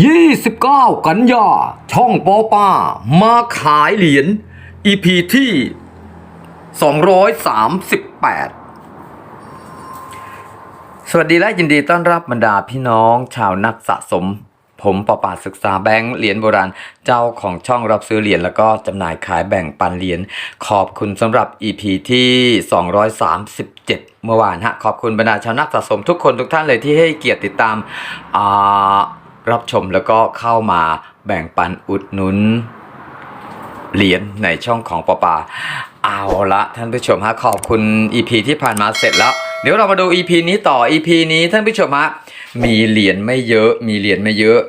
29 กันยา ช่องปอป้า มาขายเหรียญ EP ที่ 238 สวัสดีและยินดีต้อนรับบรรดาพี่น้องชาวนักสะสม ผมปอป่าศึกษาแบงค์เหรียญโบราณ เจ้าของช่องรับซื้อเหรียญแล้วก็จำหน่ายขายแบ่งปันเหรียญ ขอบคุณสำหรับ EP ที่ 237 เมื่อวานฮะ ขอบคุณบรรดาชาวนักสะสมทุกคนทุกท่านเลยที่ให้เกียรติติดตามอ่า รับชมแล้วก็เข้ามาแบ่งปันอุดหนุนเหรียญในช่องของปอปาเอาละท่านผู้ชมฮะขอบคุณ EP ที่ผ่านมาเสร็จแล้ว เดี๋ยวเรามาดู EP นี้ต่อ EP นี้ท่านผู้ชมฮะมีเหรียญไม่เยอะ มีเหรียญไม่เยอะ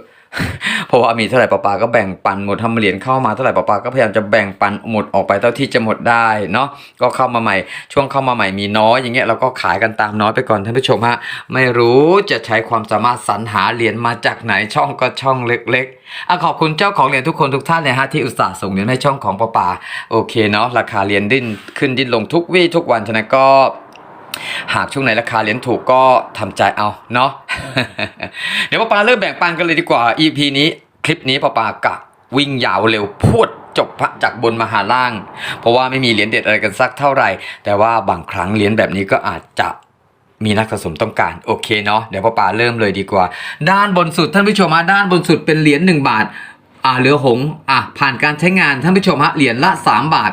เพราะว่ามีเท่าไหร่ปอปาก็แบ่งปันหมดทำเหรียญเข้ามาเท่าไหร่ปอปาก็พยายามจะแบ่งปันหมดออกไปเท่าที่จะหมดได้เนาะก็เข้ามาใหม่ ช่วงเข้ามาใหม่มีน้อยอย่างเงี้ยเราก็ขายกันตามน้อยไปก่อนท่านผู้ชมฮะไม่รู้จะใช้ความสามารถสรรหาเหรียญมาจากไหนช่องก็ช่องเล็ก ๆอะขอบคุณเจ้าของเหรียญทุกคนทุกท่านเลยฮะที่อุตส่าห์ส่งเหรียญให้ช่องของปอปาโอเคเนาะราคาเหรียญดิ้นขึ้นดิ้นลงทุกวี่ทุกวันฉะนั้นก็ หากช่วงไหนราคาเหรียญถูกก็ทำใจเอาเนาะเดี๋ยวป้าปาเริ่มแบ่งปันกันเลยดีกว่า EP นี้คลิปนี้ป้าปากะวิ่งยาวเร็วพรวดจบพระจากบนมาหาล่าง เพราะว่าไม่มีเหรียญเด็ดอะไรกันสักเท่าไหร่ แต่ว่าบางครั้งเหรียญแบบนี้ก็อาจจะมีนักสะสมต้องการโอเคเนาะเดี๋ยวป้าปาเริ่มเลยดีกว่า ด้านบนสุดท่านผู้ชมฮะด้านบนสุดเป็นเหรียญ1บาทอ่าเรือหงอะผ่านการใช้งานท่านผู้ชมฮะเหรียญละ 3 บาท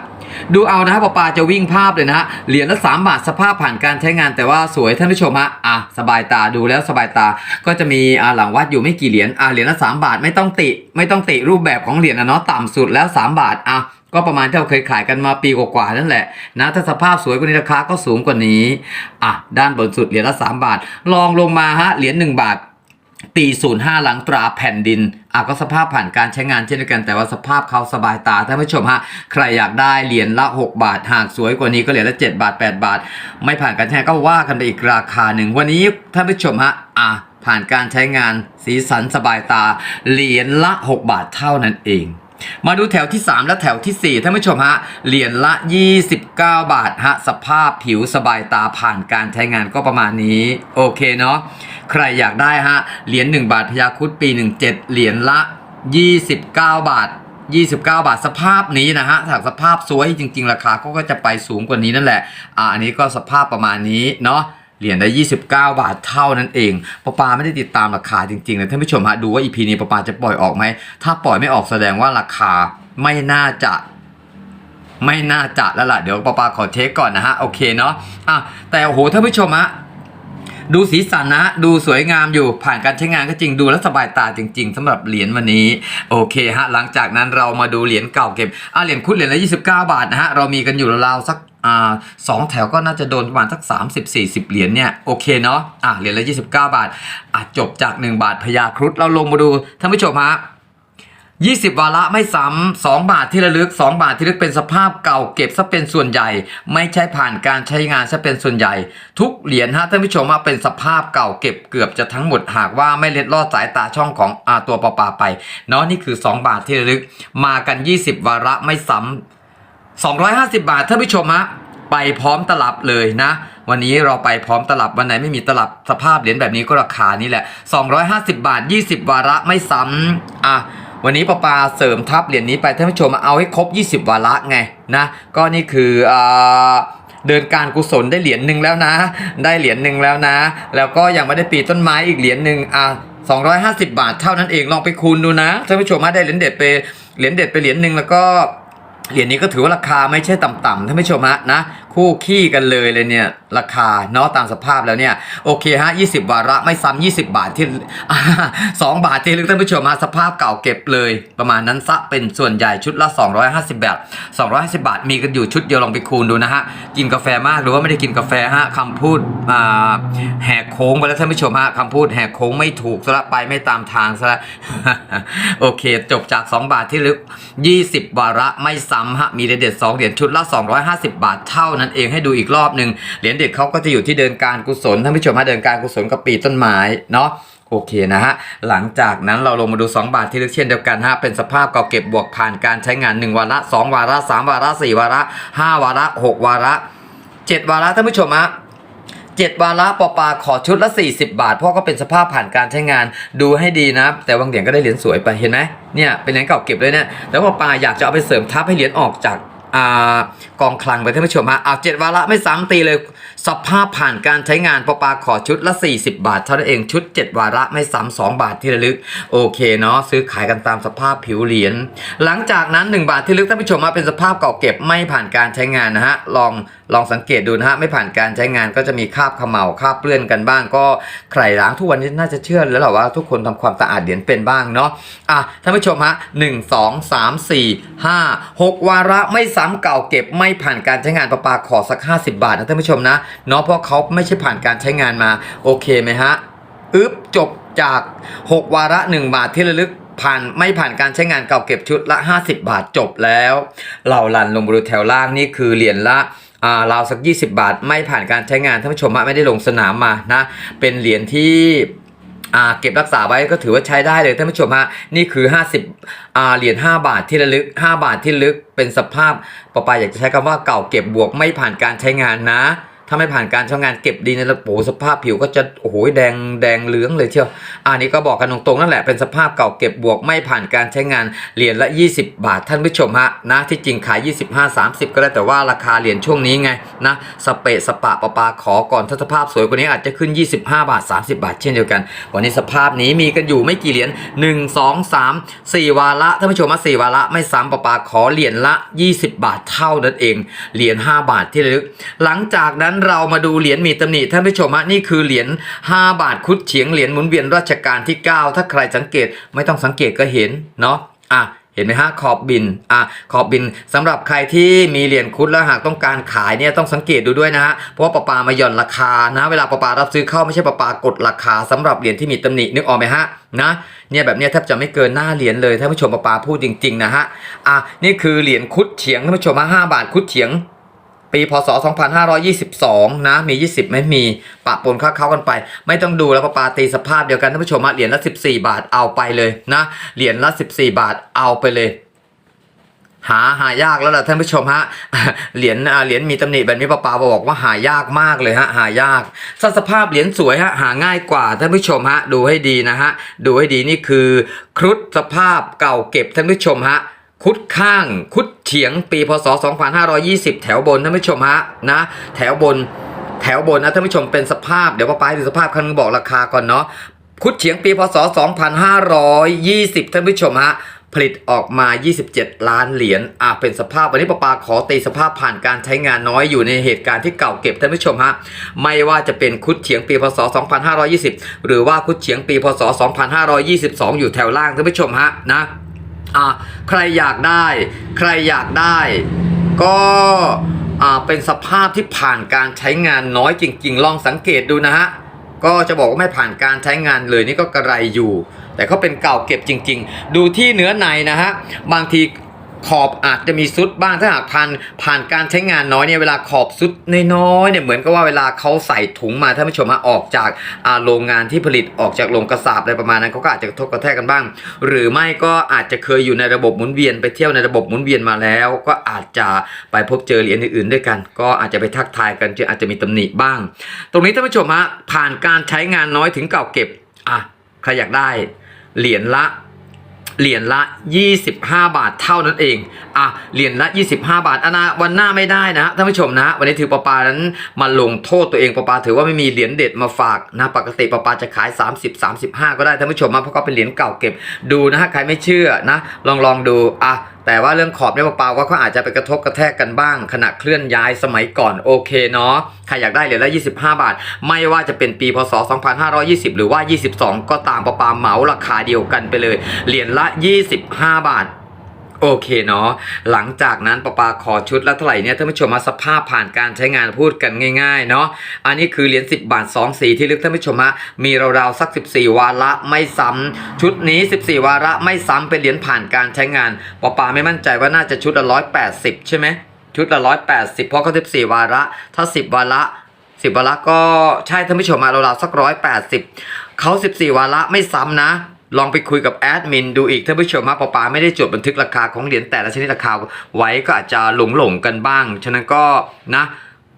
ดูเอานะฮะปอปาจะวิ่งภาพเลยนะฮะเหรียญละ3บาทสภาพผ่านการใช้งานแต่ว่าสวยท่านผู้ชมฮะอะสบายตาดูแล้วสบายตาก็จะมีอ่าหลังวัดอยู่ไม่กี่เหรียญอ่าเหรียญละ3บาทไม่ต้องติ ไม่ต้องติรูปแบบของเหรียญนะเนาะต่ำสุดแล้ว3บาทอะก็ประมาณที่เราเคยขายกันมาปีกว่าๆนั่นแหละนะถ้าสภาพสวยกว่านี้ราคาก็สูงกว่านี้อะด้านบนสุดเหรียญละ3บาทลองลงมาฮะเหรียญ1บาท ปี 05 หลังตราแผ่นดินอะก็สภาพผ่านการใช้งานเช่นเดียวกันแต่ว่าสภาพเขาสบายตาท่านผู้ชมฮะใครอยากได้เหรียญละ 6 บาท หากสวยกว่านี้ก็เหรียญละ 7 บาท 8 บาท ไม่ผ่านการใช้งานก็ว่ากันไปอีกราคาหนึ่งวันนี้ท่านผู้ชมฮะอะผ่านการใช้งานสีสันสบายตาเหรียญละ 6 บาทเท่านั้นเอง มาดูแถวที่ 3 และแถวทีสี่ 4ท่านผู้ชมฮะ เหรียญละ 29 บาทฮะ สภาพผิวสบายตาผ่านการใช้งานก็ประมาณนี้ โอเคเนาะ ใครอยากได้ฮะ เหรียญ1บาทพยาคุดปี 17 เหรียญละ 29 บาท 29 บาทสภาพนี้นะฮะถ้าสภาพสวยจริง ๆ ราคาก็ก็จะไปสูงกว่านี้นั่นแหละ อ่าอันนี้ก็สภาพประมาณนี้เนาะ เหรียญได้ 29 บาทเท่านั้นเองปอปาไม่ได้ติดตามราคาจริงๆนะท่านผู้ชมฮะดูว่าอีพีนี้ปอปาจะปล่อยออกไหม ถ้าปล่อยไม่ออกแสดงว่าราคาไม่น่าจะไม่น่าจะแล้วล่ะ เดี๋ยวปาปาขอเทคก่อนนะฮะ โอเคเนาะอะแต่โอ้โหท่านผู้ชมฮะ ดูสีสันนะ ดูสวยงามอยู่ผ่านการใช้งานก็จริงดูแล้วสบายตาจริง ๆสำหรับเหรียญวันนี้ โอเคฮะ หลังจากนั้นเรามาดูเหรียญเก่าเก็บอ่าเหรียญคุดเหรียญละ29 บาทนะฮะ เรามีกันอยู่ราวๆสักอ่าสองแถวก็น่าจะโดนประมาณสัก 30 40 เหรียญเนี่ยโอเคเนาะอะเหรียญละ 29 บาทอะจบจาก 1 บาทพญาครุฑเราลงมาดูท่านผู้ชมฮะ 20 วาระไม่ซ้ำ2บาทที่ระลึก 2 บาทที่ระลึกเป็นสภาพเก่าเก็บซะเป็นส่วนใหญ่ ไม่ใช่ผ่านการใช้งานซะเป็นส่วนใหญ่ ทุกเหรียญฮะท่านผู้ชมว่าเป็นสภาพเก่าเก็บเกือบจะทั้งหมดหากว่าไม่เล็ดลอดสายตาช่องของอาตัวปอปาไปเนาะนี่คือ 2 บาทที่ระลึก มากัน 20 วาระไม่ซ้ำ250 บาทท่านผู้ชมฮะไปพร้อมตลับเลยนะ วันนี้เราไปพร้อมตลับวันไหนไม่มีตลับสภาพเหรียญแบบนี้ก็ราคานี้แหละ 250 บาท 20 วาระไม่ซ้ำอะ วันนี้ปาปาเสริมทับเหรียญนี้ไปท่านผู้ชมเอาให้ครบ 20 วาระไงนะก็นี่คืออเดินการกุศลได้เหรียญหนึ่งแล้วนะ ได้เหรียญหนึ่งแล้วนะ แล้วก็ยังไม่ได้ปีต้นไม้อีกเหรียญหนึ่งอะ250 บาทเท่านั้นเองลองไปคูณดูนะท่านผู้ชมว่าได้เหรียญเด็ดไปเหรียญเด็ดไปเหรียญหนึ่งแล้วก็เหรียญนี้ก็ถือว่าราคาไม่ใช่ต่ำๆท่านผู้ชมฮะนะคู่ขี้กันเลยเลยเนี่ย ราคาเนาะตามสภาพแล้วเนี่ย โอเคฮะ 20 วาระไม่ซ้ำ20 บาทที่สองบาทที่ลึกท่านผู้ชมฮะสภาพเก่าเก็บเลย ประมาณนั้นซะเป็นส่วนใหญ่ชุดละ 250 บาท 250 บาท มีกันอยู่ชุดเดียวลองไปคูณดูนะฮะ กินกาแฟมากหรือว่าไม่ได้กินกาแฟฮะคำพูดแหกโค้งไปแล้วท่านผู้ชมฮะคำพูดแหกโค้งไม่ถูกซะละไปไม่ตามทางซะละโอเค จบจาก 2 บาทที่ลึก 20 วาระไม่ซ้ำฮะมีเหรียญเด็ด2เหรียญชุดละ 250 บาทเท่านั้นเองให้ดูอีกรอบหนึ่งเหรียญเด็ดเขาก็จะอยู่ที่เดินการกุศลท่านผู้ชมฮะเดินการกุศลกับปีต้นไม้เนาะโอเคนะฮะ หลังจากนั้นเราลงมาดู 2 บาทที่ลึกเช่นเดียวกันฮะ เป็นสภาพเก่าเก็บบวกผ่านการใช้งาน 1 วาระ 2 วาระ 3 วาระ 4 วาระ 5 วาระ 6 วาระ 7 วาระท่านผู้ชมฮะ7วาระปอปาขอชุดละ 40 บาท เพราะก็เป็นสภาพผ่านการใช้งานดูให้ดีนะ แต่บางเหรียญก็ได้เหรียญสวยไปเห็นไหมเนี่ยเป็นเหรียญเก่าเก็บเลยเนี่ยแล้วปอปาอยากจะเอาไปเสริมทับให้เหรียญออกจากอ่า กองคลังไปท่านผู้ชมฮะเอาเจ็ดวาระไม่ซ้ำตีเลย สภาพผ่านการใช้งานปปาขอชุดละ 40 บาท เท่านั้นเองชุด 7 วาระไม่ซ้ำ2บาทที่ระลึก โอเคเนาะซื้อขายกันตามสภาพผิวเหรียญหลังจากนั้น 1 บาทที่ลึกท่านผู้ชมฮะเป็นสภาพเก่าเก็บไม่ผ่านการใช้งานนะฮะลองลองสังเกตดูนะฮะไม่ผ่านการใช้งานก็จะมีคราบขมเหลาคราบเปื้อนกันบ้าง ก็ใครล้างทุกวันนี้น่าจะเชื่อแล้วแหละว่าทุกคนทำความสะอาดเหรียญเป็นบ้างเนาะอะท่านผู้ชมฮะหนึ่งสองสามสี่ห้าหกวาระไม่ซ้ำเก่าเก็บไม่ผ่านการใช้งานประปาขอสัก 50 บาทนะท่านผู้ชมนะเนาะเพราะเขาไม่ใช่ผ่านการใช้งานมาโอเคไหมฮะอึ๊บจบจาก 6 วาระ 1 บาทที่ระลึกผ่านไม่ผ่านการใช้งานเก่าเก็บชุดละ 50 บาทจบแล้วเราลันลงบรูแถวล่างนี่คือเหรียญละอ่าราวสัก 20 บาท ไม่ผ่านการใช้งานท่านผู้ชมฮะไม่ได้ลงสนามมานะเป็นเหรียญที่ เก็บรักษาไว้ก็ถือว่าใช้ได้เลยท่านผู้ชมฮะนี่คือ 50อ่าเหรียญ5 บาทที่ระลึก 5 บาทที่ลึกเป็นสภาพปอปาอยากจะใช้คำว่าเก่าเก็บบวกไม่ผ่านการใช้งานนะ ถ้าไม่ผ่านการใช้งานเก็บดีในระบบสภาพผิวก็จะโอ้โหแดงแดงเหลืองเลยเชียวอันนี้ก็บอกกันตรงๆนั่นแหละเป็นสภาพเก่าเก็บบวกไม่ผ่านการใช้งานเหรียญละ 20 บาทท่านผู้ชมฮะนะที่จริงขาย 25 30 ก็ได้แต่ว่าราคาเหรียญช่วงนี้ไงนะสเปะสปะปะปาขอก่อนถ้าสภาพสวยกว่านี้อาจจะขึ้น 25 บาท 30 บาท เช่นเดียวกัน วันนี้สภาพนี้มีกันอยู่ไม่กี่เหรียญ1 2 3 4 วาระท่านผู้ชมมา4วาระไม่ซ้ำปะปาขอเหรียญละ 20 บาทเท่านั้นเองเหรียญ5บาทที่ระลึก หลังจากนั้นเรามาดูเหรียญมีตำหนิท่านผู้ชมฮะนี่คือเหรียญ5บาทคุดเฉียงเหรียญหมุนเวียนราชการที่ 9 ถ้าใครสังเกตไม่ต้องสังเกตก็เห็นเนาะอะเห็นไหมฮะขอบบินอะขอบบินสำหรับใครที่มีเหรียญคุดแล้วหากต้องการขายเนี่ยต้องสังเกตดูด้วยนะฮะเพราะว่าปะปามาหย่อนราคานะ เวลาปะปารับซื้อเข้าไม่ใช่ปะปากดราคาสำหรับเหรียญที่มีตำหนินึกออกไหมฮะนะเนี่ยแบบเนี้ยแทบจะไม่เกินหน้าเหรียญเลยท่านผู้ชมปะปาพูดจริง ๆ นะฮะอะนี่คือเหรียญคุดเฉียงท่านผู้ชมฮะ5บาทคุดเฉียง ปีพศ 2522 นะ มี 20 ไม่มี ปะปนค้าเข้ากันไป ไม่ต้องดูแล้วปะปาตีสภาพเดียวกันท่านผู้ชมเหรียญละ 14 บาทเอาไปเลยนะ เหรียญละ 14 บาทเอาไปเลยหาหายากแล้วล่ะท่านผู้ชมฮะเหรียญเหรียญมีตำหนิแบบนี้ปะปาบอกว่าหายากมากเลยฮะหายากถ้าสภาพเหรียญสวยฮะหาง่ายกว่าท่านผู้ชมฮะดูให้ดีนะฮะดูให้ดีนี่คือ ครุฑสภาพเก่าเก็บท่านผู้ชมฮะ คุดข้างคุดเฉียงปีพศ 2520 แถวบนท่านผู้ชมฮะนะแถวบนแถวบนนะท่านผู้ชมเป็นสภาพเดี๋ยวป้าไปดูสภาพคันงบอกราคาก่อนเนาะคุดเฉียงปีพศ 2520 ท่านผู้ชมฮะผลิตออกมา 27 ล้านเหรียญอะเป็นสภาพวันนี้ป้าปาขอตีสภาพผ่านการใช้งานน้อยอยู่ในเหตุการณ์ที่เก่าเก็บท่านผู้ชมฮะ ไม่ว่าจะเป็นคุดเฉียงปีพศ 2520 หรือว่าคุดเฉียงปีพศ 2522 อยู่แถวล่างท่านผู้ชมฮะนะ อ่าใครอยากได้ ใครอยากได้ ก็อ่าเป็นสภาพที่ผ่านการใช้งานน้อยจริง ๆ ลองสังเกตดูนะฮะก็จะบอกว่าไม่ผ่านการใช้งานเลยนี่ก็กระไรอยู่ แต่เขาเป็นเก่าเก็บจริง ๆ ดูที่เนื้อในนะฮะบางที ขอบอาจจะมีซุดบ้างถ้าหากผ่านผ่านการใช้งานน้อยเนี่ยเวลาขอบซุดน้อยๆเนี่ยเหมือนกับว่าเวลาเขาใส่ถุงมาท่านผู้ชมมาออกจากโรงงานที่ผลิตออกจากโรงกระสาบอะไรประมาณนั้นเขาก็อาจจะกระทบกระแทกกันบ้าง หรือไม่ก็อาจจะเคยอยู่ในระบบหมุนเวียนไปเที่ยวในระบบหมุนเวียนมาแล้ว ก็อาจจะไปพบเจอเหรียญอื่นๆด้วยกัน ก็อาจจะไปทักทายกันจึงอาจจะมีตำหนิบ้าง ตรงนี้ท่านผู้ชมฮะผ่านการใช้งานน้อยถึงเก่าเก็บอะใครอยากได้เหรียญละ เหรียญละ 25 บาทเท่านั้นเองอะเหรียญละ 25 บาทอนาวันหน้าไม่ได้นะท่านผู้ชมนะ วันนี้ถือปอปานั้นมาลงโทษตัวเองปอปาถือว่าไม่มีเหรียญเด็ดมาฝากนะปกติปอปาจะขาย 30 35 ก็ได้ท่านผู้ชมมาเพราะก็เป็นเหรียญเก่าเก็บดูนะฮะใครไม่เชื่อนะ ลองลองดูอะ แต่ว่าเรื่องขอบเนี่ยปอปาว่าเขาอาจจะไปกระทบกระแทกกันบ้าง ขณะเคลื่อนย้ายสมัยก่อนโอเคเนาะใครอยากได้เหรียญละ 25 บาท ไม่ว่าจะเป็นปีพศ 2520 หรือว่า 22 ก็ตามปล่าเหมาราคาเดียวกันไปเลย เหรียญละ 25 บาท โอเคเนาะหลังจากนั้นปะปาขอชุดละเท่าไหร่เนี่ยท่านผู้ชมมาสภาพผ่านการใช้งานพูดกันง่ายๆเนาะอันนี้คือเหรียญ10 บาท 2 สีที่ลึกท่านผู้ชมฮะมีราวๆสัก 14 วาระไม่ซ้ำชุดนี้ 14 วาระไม่ซ้ำเป็นเหรียญผ่านการใช้งานปะปาไม่มั่นใจว่าน่าจะชุดละ180ใช่ไหมชุดละ180เพราะเขา14วาระ ถ้า10วาระ10วาระก็ใช่ท่านผู้ชมมาราวๆสัก180เขา14วาระไม่ซ้ำนะ ลองไปคุยกับแอดมินดูอีกท่านผู้ชมฮะปอปาไม่ได้จดบันทึกราคาของเหรียญแต่ละชนิดราคาไว้ก็อาจจะหลงหลงๆกันบ้าง ฉะนั้นก็นะ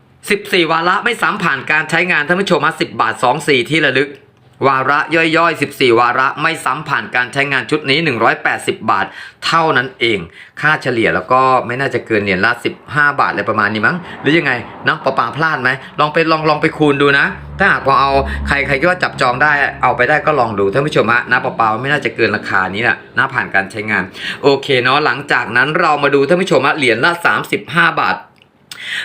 14 วาระไม่สามผ่านการใช้งานท่านผู้ชมฮะ10 บาท 24 ที่ระลึก วาระย่อยๆ 14 วาระไม่ซ้ำผ่านการใช้งานชุดนี้ 180 บาท เท่านั้นเอง ค่าเฉลี่ยแล้วก็ไม่น่าจะเกินเหรียญละ 15 บาทอะไรประมาณนี้มั้ง หรือยังไงเนาะปะปาพลาดไหม ลองไปลองลองไปคูณดูนะ ถ้าหากพอเอาใครใครคิดว่าจับจองได้เอาไปได้ก็ลองดูท่านผู้ชมฮะนะปะปาไม่น่าจะเกินราคานี้แหละนะผ่านการใช้งาน โอเคเนาะหลังจากนั้นเรามาดูท่านผู้ชมฮะเหรียญละ 35 บาท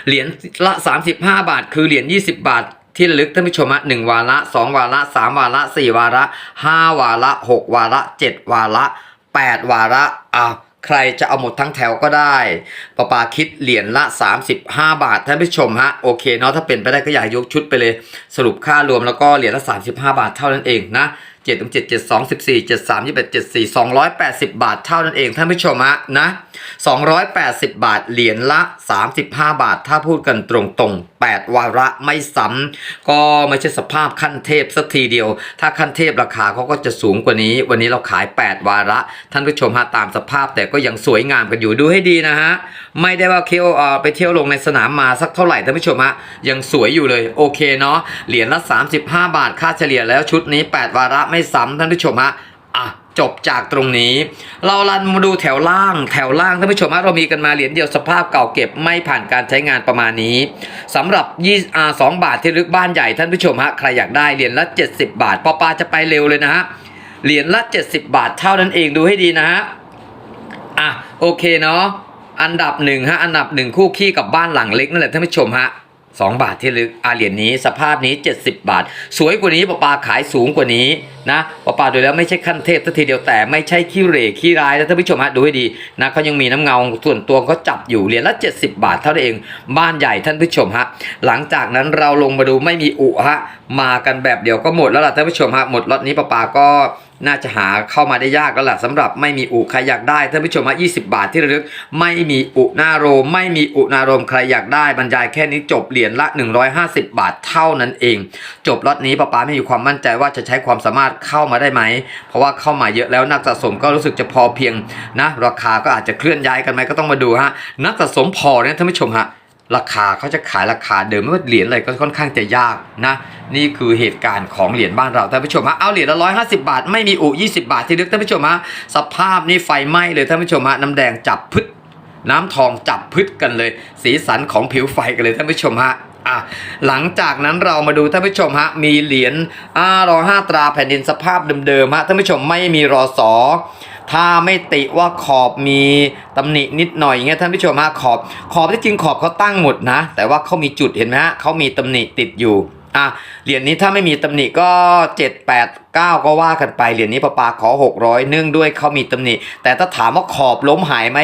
เหรียญละ 35 บาท คือเหรียญ 20 บาท ที่ระลึกท่านผู้ชมอะหนึ่งวาระสองวาระสามวาระสี่วาระห้าวาระหกวาระเจ็ดวาระแปดวาระอะใครจะเอาหมดทั้งแถวก็ได้ปาปาคิดเหรียญละ 35 บาทท่านผู้ชมฮะ โอเคเนาะถ้าเป็นไปได้ก็อยากยกชุดไปเลย สรุปค่ารวมแล้วก็เหรียญละ 35 บาทเท่านั้นเองนะ7 7 7 2 14 73 21 74 280 บาทเท่านั้นเองท่านผู้ชมฮะนะ 280 บาทเหรียญละ 35 บาทถ้าพูดกันตรงๆ8 วาระไม่ซ้ำก็ไม่ใช่สภาพขั้นเทพสักทีเดียว ถ้าขั้นเทพราคาเขาก็จะสูงกว่านี้ วันนี้เราขาย 8 วาระ ท่านผู้ชมฮะตามสภาพแต่ก็ยังสวยงามกันอยู่ดูให้ดีนะฮะ ไม่ได้ว่าเคียวไปเที่ยวลงในสนามมาสักเท่าไหร่ท่านผู้ชมฮะยังสวยอยู่เลยโอเคเนาะเหรียญละ 35 บาทค่าเฉลี่ยแล้วชุดนี้ 8 วาระไม่ซ้ำท่านผู้ชมฮะ จบจากตรงนี้ เราลันมาดูแถวล่าง แถวล่างท่านผู้ชมฮะเรามีกันมาเหรียญเดียวสภาพเก่าเก็บไม่ผ่านการใช้งานประมาณนี้สำหรับยี่อาสองบาทที่ลึกบ้านใหญ่ท่านผู้ชมฮะใครอยากได้เหรียญละ 70 บาทปอปาจะไปเร็วเลยนะฮะเหรียญละ 70 บาทเท่านั้นเองดูให้ดีนะฮะอะโอเคเนาะอันดับหนึ่งฮะอันดับหนึ่งคู่ขี้กับบ้านหลังเล็กนั่นแหละท่านผู้ชมฮะ สองบาทที่ลึกอาเหรียญนี้สภาพนี้ 70 บาท สวยกว่านี้ปะปาขายสูงกว่านี้นะปะปาดูแล้วไม่ใช่ขั้นเทพสัทีเดียวแต่ไม่ใช่ขี้เหร่ขี้ร้ายนะท่านผู้ชมฮะดูให้ดีนะเขายังมีน้ำเงาส่วนตัวเขาจับอยู่เหรียญละ 70 บาทเท่านั้นเอง บ้านใหญ่ท่านผู้ชมฮะหลังจากนั้นเราลงมาดูไม่มีอุฮะมากันแบบเดียวก็หมดแล้วล่ะท่านผู้ชมฮะหมดล็อตนี้ปะปาก็ น่าจะหาเข้ามาได้ยากแล้วล่ะสำหรับไม่มีอุใครอยากได้ท่านผู้ชมว่า20 บาทที่ระลึก ไม่มีอุหนาโรม ไม่มีอุหนารมใครอยากได้บรรยายแค่นี้จบเหรียญละ 150 บาทเท่านั้นเอง จบล็อตนี้ป้าป๊าไม่มีความมั่นใจว่าจะใช้ความสามารถเข้ามาได้ไหม เพราะว่าเข้ามาเยอะแล้วนักสะสมก็รู้สึกจะพอเพียงนะ ราคาก็อาจจะเคลื่อนย้ายกันไหมก็ต้องมาดูฮะนักสะสมพอเนี่ยท่านผู้ชมฮะ ราคาเขาจะขายราคาเดิมไม่ว่าเหรียญอะไรก็ค่อนข้างจะยากนะ นี่คือเหตุการณ์ของเหรียญบ้านเราท่านผู้ชมฮะเอาเหรียญละร้อยห้าสิบาท ไม่มีอุยี่สิบาทที่ลึกท่านผู้ชมฮะสภาพนี่ไฟไหม้เลยท่านผู้ชมฮะน้ำแดงจับพึดน้ำทองจับพึดกันเลย สีสันของผิวไฟกันเลยท่านผู้ชมฮะอะหลังจากนั้นเรามาดูท่านผู้ชมฮะมีเหรียญอารอห้าตราแผ่นดินสภาพเดิมๆฮะท่านผู้ชมไม่มีรอสอ ถ้าไม่ติว่าขอบมีตำหนินิดหน่อยอย่างเงี้ยท่านผู้ชมฮะขอบ ขอบที่จริงขอบเขาตั้งหมดนะ แต่ว่าเขามีจุดเห็นไหมฮะเขามีตำหนิติดอยู่ อะเหรียญนี้ถ้าไม่มีตำหนิก็ 7 8 9 ก็ว่ากันไปเหรียญนี้ปะปาขอ 600 เนื่องด้วยเขามีตำหนิ แต่ถ้าถามว่าขอบล้มหายไหม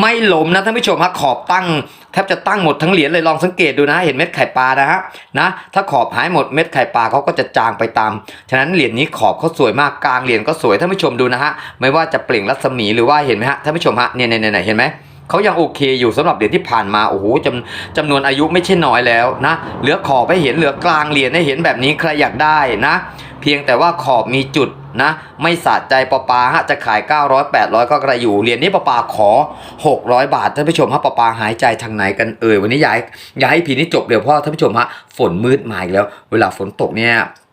ไม่ล้มนะท่านผู้ชมฮะขอบตั้งแทบจะตั้งหมดทั้งเหรียญเลยลองสังเกตดูนะ เห็นเม็ดไข่ปลานะฮะนะถ้าขอบหายหมดเม็ดไข่ปลาเขาก็จะจางไปตาม ฉะนั้นเหรียญนี้ขอบเขาสวยมากกลางเหรียญก็สวยท่านผู้ชมดูนะฮะไม่ว่าจะเปล่งรัศมีหรือว่าเห็นไหมฮะท่านผู้ชมฮะเนี่ยเนี่ยเนี่ยเห็นไหม เขายังโอเคอยู่สำหรับเหรียญที่ผ่านมาโอ้โหจำจำนวนอายุไม่ใช่น้อยแล้วนะเหลือขอบให้เห็นเหลือกลางเหรียญให้เห็นแบบนี้ใครอยากได้นะ เพียงแต่ว่าขอบมีจุดนะไม่สะใจปอปาฮะจะขาย 900 800 ก็กระอยู่เหรียญนี้ปอปาขอ 600 บาทท่านผู้ชมฮะปอปาหายใจทางไหนกันเอ่ยวันนี้ย้ายย้ายพีนี้จบเดี๋ยวเพราะท่านผู้ชมฮะฝนมืดมาอีกแล้ว เวลาฝนตกเนี่ย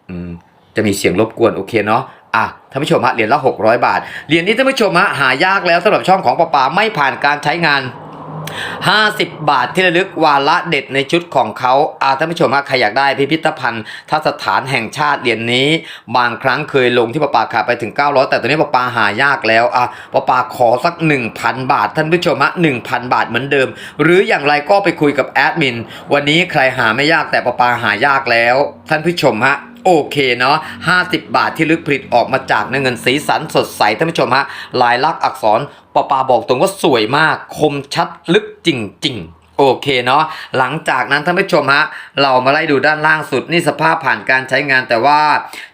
อืมจะมีเสียงรบกวนโอเคเนาะ อะท่านผู้ชมฮะเหรียญละ 600 บาท เหรียญนี้ท่านผู้ชมฮะหายากแล้วสำหรับช่องของปอปาไม่ผ่านการใช้งาน 50 บาทที่ระลึกวาระเด็ดในชุดของเขาอาท่านผู้ชมฮะใครอยากได้พิพิธภัณฑ์ทัศฐานแห่งชาติเหรียญนี้ บางครั้งเคยลงที่ปะปาขายไปถึง 900 แต่ตอนนี้ปะปาหายากแล้วอะปะปาขอสัก 1,000 บาท ท่านผู้ชมฮะ1,000 บาทเหมือนเดิม หรืออย่างไรก็ไปคุยกับแอดมินวันนี้ใครหาไม่ยากแต่ปะปาหายากแล้ว ท่านผู้ชมฮะ โอเคเนาะ50 บาทที่ลึกผลิตออกมาจากเนื้อเงินสีสันสดใสท่านผู้ชมฮะลายลักษณ์อักษรปอปาบอกตรงว่าสวยมาก คมชัดลึกจริง ๆ โอเคเนาะหลังจากนั้นท่านผู้ชมฮะเรามาไล่ดูด้านล่างสุดนี่สภาพผ่านการใช้งานแต่ว่า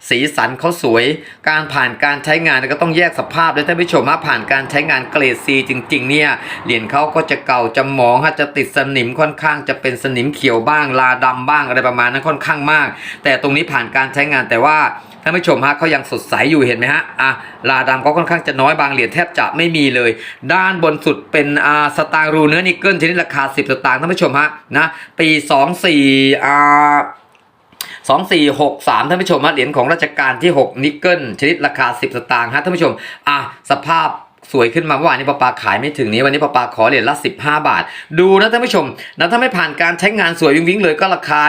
สีสันเขาสวย การผ่านการใช้งานก็ต้องแยกสภาพเลยท่านผู้ชมฮะผ่านการใช้งานเกรด C จริง ๆ เนี่ยเหรียญเขาก็จะเก่าจะหมองฮะจะติดสนิมค่อนข้างจะเป็นสนิมเขียวบ้างลาดำบ้างอะไรประมาณนั้นค่อนข้างมาก แต่ตรงนี้ผ่านการใช้งานแต่ว่า ท่านผู้ชมฮะเขายังสดใสอยู่เห็นไหมฮะอะลาดำก็ค่อนข้างจะน้อยบางเหรียญแทบจะไม่มีเลย ด้านบนสุดเป็นอ่าสตางค์รูเนื้อนิกเกิลชนิดราคา 10สสตางค์ท่านผู้ชมฮะนะปีสองสี่อ่าสองสี่หกสามท่านผู้ชมฮะเหรียญของราชการที่ 6 นิกเกิลชนิดราคา 10 สตางค์ฮะท่านผู้ชมอะสภาพ สวยขึ้นมาเมื่อวานนี้ปาปาขายไม่ถึงนี้วันนี้ปาปาขอเหรียญละ 15 บาท ดูนะท่านผู้ชมนะถ้าไม่ผ่านการใช้งานสวยวิ่งๆเลยก็ราคา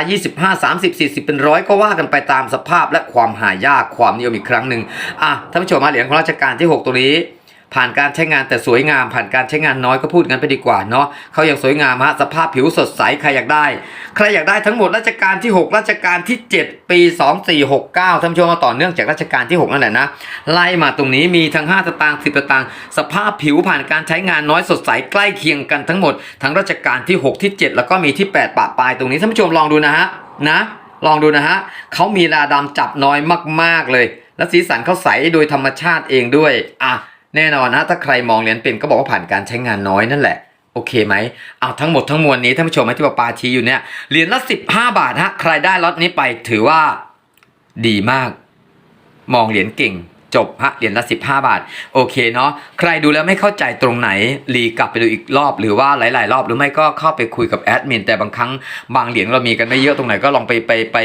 25 30 40 เป็นร้อยก็ว่ากันไปตามสภาพและความหายากความนิยมอีกครั้งหนึ่งอะท่านผู้ชมมาเหรียญของราชการที่ 6 ตัวนี้ ผ่านการใช้งานแต่สวยงาม ผ่านการใช้งานน้อยก็พูดกันไปดีกว่าเนาะเขายังสวยงามฮะสภาพผิวสดใสใครอยากได้ ใครอยากได้ทั้งหมดราชการที่ 6 ราชการที่ 7 ปี 2469ท่านผู้ชมมาต่อเนื่องจากราชการที่6นั่นแหละนะไล่มาตรงนี้มีทั้ง5สตางค์10สตางค์สภาพผิวผ่านการใช้งานน้อยสดใสใกล้เคียงกันทั้งหมด ทั้งราชการที่ 6 ที่ 7 แล้วก็มีที่ 8ปะปลายตรงนี้ท่านผู้ชมลองดูนะฮะนะลองดูนะฮะเขามีลาดำจับน้อยมาก ๆเลย และสีสันเขาใสโดยธรรมชาติเองด้วยอะ แน่นอนนะถ้าใครมองเหรียญเป็นก็บอกว่าผ่านการใช้งานน้อยนั่นแหละโอเคไหมเอาทั้งหมดทั้งมวลนี้ท่านผู้ชมที่ปาปาชี้อยู่เนี่ยเหรียญละ15 บาทฮะใครได้ล็อตนี้ไปถือว่าดีมาก มองเหรียญเก่งจบฮะเหรียญละ15 บาท โอเคเนาะใครดูแล้วไม่เข้าใจตรงไหนรีกลับไปดูอีกรอบ หรือว่าหลาย ๆ รอบหรือไม่ก็เข้าไปคุยกับแอดมินแต่บางครั้งบางเหรียญเรามีกันไม่เยอะตรงไหนก็ลองไปไปไป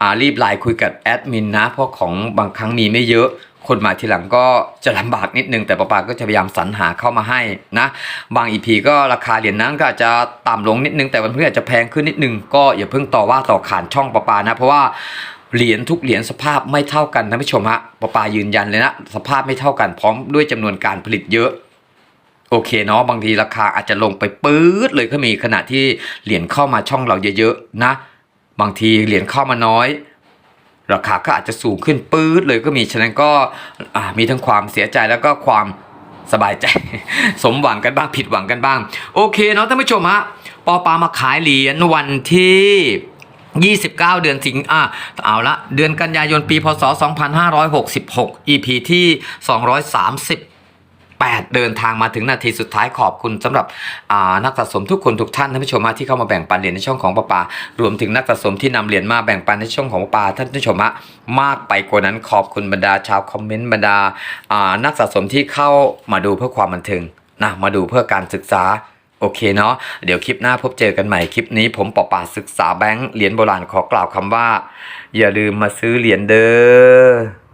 อ่ารีบไลน์คุยกับแอดมินนะเพราะของบางครั้งมีไม่เยอะ คนมาทีหลังก็จะลำบากนิดนึงแต่ป้าปาก็จะพยายามสรรหาเข้ามาให้นะบางอีพีก็ราคาเหรียญนั้นก็อาจจะต่ำลงนิดนึงแต่วันพรุ่งนี้จะแพงขึ้นนิดนึงก็อย่าเพิ่งต่อว่าต่อขานช่องป้าปานะ เพราะว่าเหรียญทุกเหรียญสภาพไม่เท่ากันท่านผู้ชมฮะป้าปายืนยันเลยนะสภาพไม่เท่ากันพร้อมด้วยจำนวนการผลิตเยอะโอเคเนาะบางทีราคาอาจจะลงไปปื๊ดเลยก็มีขณะที่เหรียญเข้ามาช่องเราเยอะๆนะ บางทีเหรียญเข้ามาน้อย ราคาก็อาจจะสูงขึ้นปื๊ดเลยก็มีฉะนั้นก็มีทั้งความเสียใจแล้วก็ความสบายใจ สมหวังกันบ้างผิดหวังกันบ้าง โอเคเนาะท่านผู้ชมฮะปอปามาขายเหรียญวันที่29 เดือนสิงอะเอาละ เดือนกันยายนปีพศ 2566 EP ที่ 230 8 เดินทางมาถึงนาทีสุดท้ายขอบคุณสำหรับนักสะสมทุกคนทุกท่านท่านผู้ชมฮะที่เข้ามาแบ่งปันเหรียญในช่องของป้าปารวมถึงนักสะสมที่นำเหรียญมาแบ่งปันในช่องของป้าปาท่านผู้ชมฮะมากไปกว่านั้นขอบคุณบรรดาชาวคอมเมนต์บรรดาอ่านักสะสมที่เข้ามาดูเพื่อความบันเทิงนะมาดูเพื่อการศึกษาโอเคเนาะเดี๋ยวคลิปหน้าพบเจอกันใหม่คลิปนี้ ผมปอป่าศึกษาแบงค์เหรียญโบราณขอกล่าวคำว่า อย่าลืมมาซื้อเหรียญเด้อ